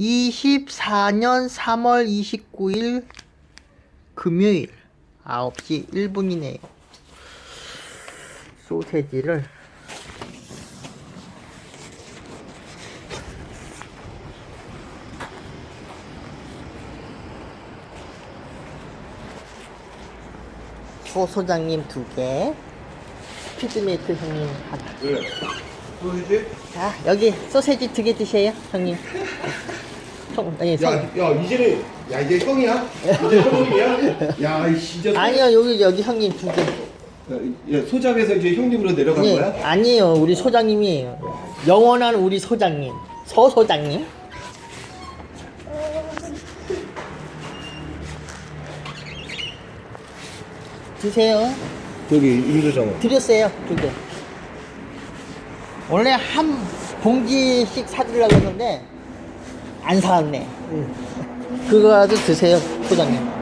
24년 3월 29일 금요일 9시 1분이네요. 소세지를 소 소장님 두 개, 스피드메이트 형님 하나. 왜? 소시지? 자 여기 소세지 두 개 드세요 형님. 형, 아니, 성- 야, 야, 이제는, 야, 이제 형이야? 이제 형이야? 야, 이 진짜. 소- 아니요 여기 여기 형님 두 개. 야, 소장에서 이제 형님으로 내려간 예, 거야? 아니에요 우리 소장님이에요. 영원한 우리 소장님 서 소장님. 드세요. 저기, 임조정. 드렸어요 두 개. 원래 한 봉지씩 사드리려고 했는데 안 사왔네. 그거 가지고 드세요 소장님.